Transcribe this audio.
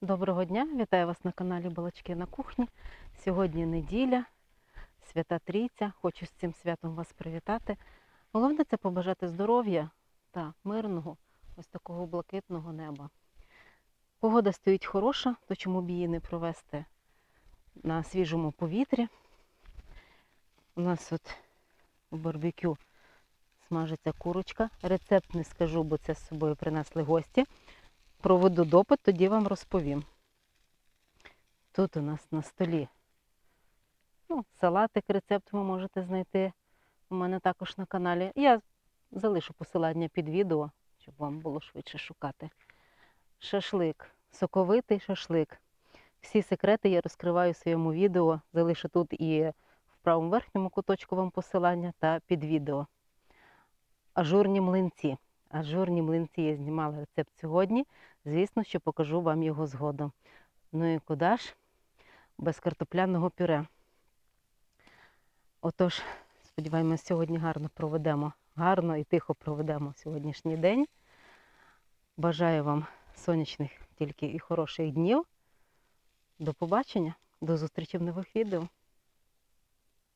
Доброго дня, вітаю вас на каналі Балачки на кухні. Сьогодні неділя, свята Трійця. Хочу з цим святом вас привітати. Головне це побажати здоров'я та мирного, ось такого блакитного неба. Погода стоїть хороша, то чому б її не провести на свіжому повітрі. У нас от у барбекю смажиться курочка. Рецепт не скажу, бо це з собою принесли гості проведу допит, тоді вам розповім. Тут у нас на столі ну, салатик, рецепт ви можете знайти у мене також на каналі. Я залишу посилання під відео, щоб вам було швидше шукати. Шашлик, соковитий шашлик. Всі секрети я розкриваю в своєму відео. Залишу тут і в правому верхньому куточку вам посилання та під відео. Ажурні млинці. Ажурні млинці я знімала рецепт сьогодні. Звісно, що покажу вам його згодом. Ну і куди ж без картопляного пюре. Отож, сподіваємось, сьогодні гарно проведемо, гарно і тихо проведемо сьогоднішній день. Бажаю вам сонячних тільки і хороших днів. До побачення, до зустрічі в нових відео.